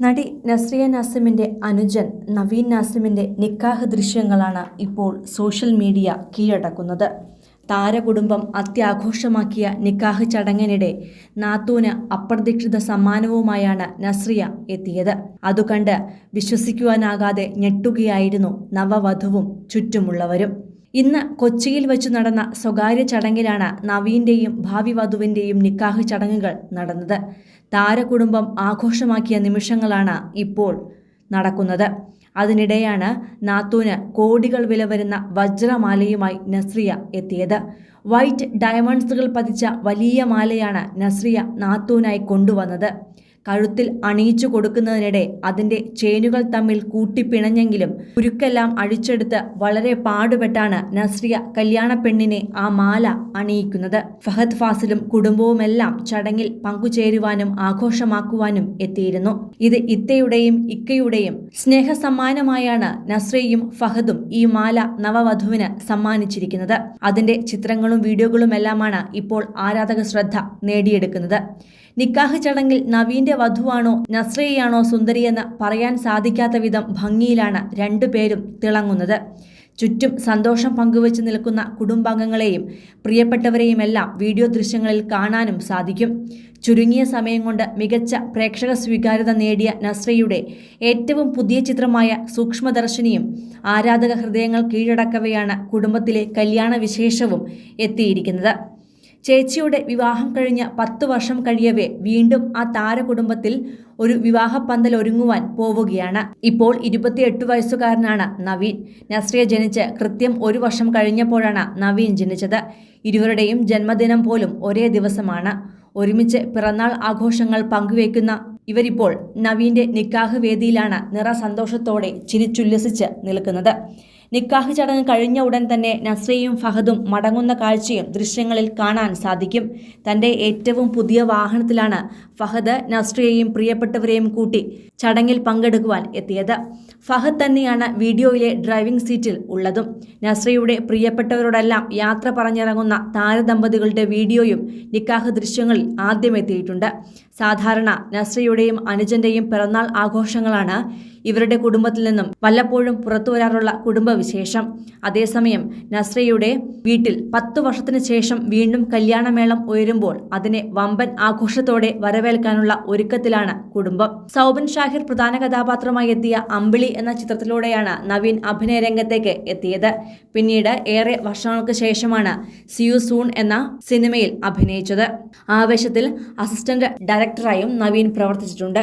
നടി നസ്രിയ നാസിമിന്റെ അനുജൻ നവീൻ നാസിമിന്റെ നിക്കാഹ് ദൃശ്യങ്ങളാണ് ഇപ്പോൾ സോഷ്യൽ മീഡിയ കീഴടക്കുന്നത്. താരകുടുംബം അത്യാഘോഷമാക്കിയ നിക്കാഹ് ചടങ്ങിനിടെ നാത്തൂന് അപ്രതീക്ഷിത സമ്മാനവുമായാണ് നസ്രിയ എത്തിയത്. അതുകണ്ട് വിശ്വസിക്കുവാനാകാതെ ഞെട്ടുകയായിരുന്നു നവവധുവും ചുറ്റുമുള്ളവരും. ഇന്ന് കൊച്ചിയിൽ വെച്ച് നടന്ന സ്വകാര്യ ചടങ്ങിലാണ് നവീന്റെയും ഭാവി വധുവിന്റെയും നിക്കാഹ് ചടങ്ങുകൾ നടന്നത്. താരകുടുംബം ആഘോഷമാക്കിയ നിമിഷങ്ങളാണ് ഇപ്പോൾ നടക്കുന്നത്. അതിനിടെയാണ് നാത്തൂന് കോടികൾ വില വരുന്ന വജ്രമാലയുമായി നസ്രിയ എത്തിയത്. വൈറ്റ് ഡയമണ്ട്സുകൾ പതിച്ച വലിയ മാലയാണ് നസ്രിയ നാത്തൂനായി കൊണ്ടുവന്നത്. കഴുത്തിൽ അണിയിച്ചു കൊടുക്കുന്നതിനിടെ അതിന്റെ ചേനുകൾ തമ്മിൽ കൂട്ടിപ്പിണഞ്ഞെങ്കിലും കുരുക്കെല്ലാം അഴിച്ചെടുത്ത് വളരെ പാടുപെട്ടാണ് നസ്രിയ കല്യാണ പെണ്ണിനെ ആ മാല അണിയിക്കുന്നത്. ഫഹദ് ഫാസിലും കുടുംബവുമെല്ലാം ചടങ്ങിൽ പങ്കുചേരുവാനും ആഘോഷമാക്കുവാനും എത്തിയിരുന്നു. ഇത് ഇത്തയുടെയും ഇക്കയുടെയും സ്നേഹസമ്മാനമായാണ് നസ്രയും ഫഹദും ഈ മാല നവവധുവിന് സമ്മാനിച്ചിരിക്കുന്നത്. അതിന്റെ ചിത്രങ്ങളും വീഡിയോകളുമെല്ലാമാണ് ഇപ്പോൾ ആരാധക ശ്രദ്ധ നേടിയെടുക്കുന്നത്. നിക്കാഹ് ചടങ്ങിൽ നവീന്റെ വധുവാണോ നസ്രയാണോ സുന്ദരിയെന്ന് പറയാൻ സാധിക്കാത്ത വിധം ഭംഗിയിലാണ് രണ്ടുപേരും തിളങ്ങുന്നത്. ചുറ്റും സന്തോഷം പങ്കുവച്ച് നിൽക്കുന്ന കുടുംബാംഗങ്ങളെയും പ്രിയപ്പെട്ടവരെയുമെല്ലാം വീഡിയോ ദൃശ്യങ്ങളിൽ കാണാനും സാധിക്കും. ചുരുങ്ങിയ സമയം കൊണ്ട് മികച്ച പ്രേക്ഷക സ്വീകാര്യത നേടിയ നസ്രയുടെ ഏറ്റവും പുതിയ ചിത്രമായ സൂക്ഷ്മദർശിനിയും ആരാധക ഹൃദയങ്ങൾ കീഴടക്കവെയാണ് കുടുംബത്തിലെ കല്യാണ വിശേഷവും എത്തിയിരിക്കുന്നത്. ചേച്ചിയുടെ വിവാഹം കഴിഞ്ഞ പത്തു വർഷം കഴിയവേ വീണ്ടും ആ താരകുടുംബത്തിൽ ഒരു വിവാഹ പന്തൽ ഒരുങ്ങുവാൻ പോവുകയാണ്. ഇപ്പോൾ ഇരുപത്തിയെട്ട് വയസ്സുകാരനാണ് നവീൻ. നസ്രിയ ജനിച്ച് കൃത്യം ഒരു വർഷം കഴിഞ്ഞപ്പോഴാണ് നവീൻ ജനിച്ചത്. ഇരുവരുടെയും ജന്മദിനം പോലും ഒരേ ദിവസമാണ്. ഒരുമിച്ച് പിറന്നാൾ ആഘോഷങ്ങൾ പങ്കുവയ്ക്കുന്ന ഇവരിപ്പോൾ നവീന്റെ നിക്കാഹ് വേദിയിലാണ് നിറ സന്തോഷത്തോടെ ചിരിച്ചുല്ലസിച്ച് നിൽക്കുന്നത്. നിക്കാഹ് ചടങ്ങ് കഴിഞ്ഞ ഉടൻ തന്നെ നസ്രയും ഫഹദും മടങ്ങുന്ന കാഴ്ചയും ദൃശ്യങ്ങളിൽ കാണാൻ സാധിക്കും. തന്റെ ഏറ്റവും പുതിയ വാഹനത്തിലാണ് ഫഹദ് നസ്രയെയും പ്രിയപ്പെട്ടവരെയും കൂട്ടി ചടങ്ങിൽ പങ്കെടുക്കുവാൻ എത്തിയത്. ഫഹദ് തന്നെയാണ് വീഡിയോയിലെ ഡ്രൈവിംഗ് സീറ്റിൽ ഉള്ളതും. നസ്രയുടെ പ്രിയപ്പെട്ടവരോടെല്ലാം യാത്ര പറഞ്ഞിറങ്ങുന്ന താരദമ്പതികളുടെ വീഡിയോയും നിക്കാഹ് ദൃശ്യങ്ങളിൽ ആദ്യമെത്തിയിട്ടുണ്ട് സാധാരണ നസ്രയുടെയും അനുജന്റെയും പിറന്നാൾ ആഘോഷങ്ങളാണ് ഇവരുടെ കുടുംബത്തിൽ നിന്നും വല്ലപ്പോഴും പുറത്തു വരാറുള്ള കുടുംബവിശേഷം. അതേസമയം നസ്രയുടെ വീട്ടിൽ പത്തു വർഷത്തിനു ശേഷം വീണ്ടും കല്യാണമേളം ഉയരുമ്പോൾ അതിനെ വമ്പൻ ആഘോഷത്തോടെ വരവേൽക്കാനുള്ള ഒരുക്കത്തിലാണ് കുടുംബം. സൗബൻ ഷാഹിർ പ്രധാന കഥാപാത്രമായി എത്തിയ അമ്പിളി എന്ന ചിത്രത്തിലൂടെയാണ് നവീൻ അഭിനയ രംഗത്തേക്ക് എത്തിയത്. പിന്നീട് ഏറെ വർഷങ്ങൾക്ക് ശേഷമാണ് സിയു സൂൺ എന്ന സിനിമയിൽ അഭിനയിച്ചത്. ആവേശത്തിൽ അസിസ്റ്റന്റ് ഡയറക്ടറായും നവീൻ പ്രവർത്തിച്ചിട്ടുണ്ട്.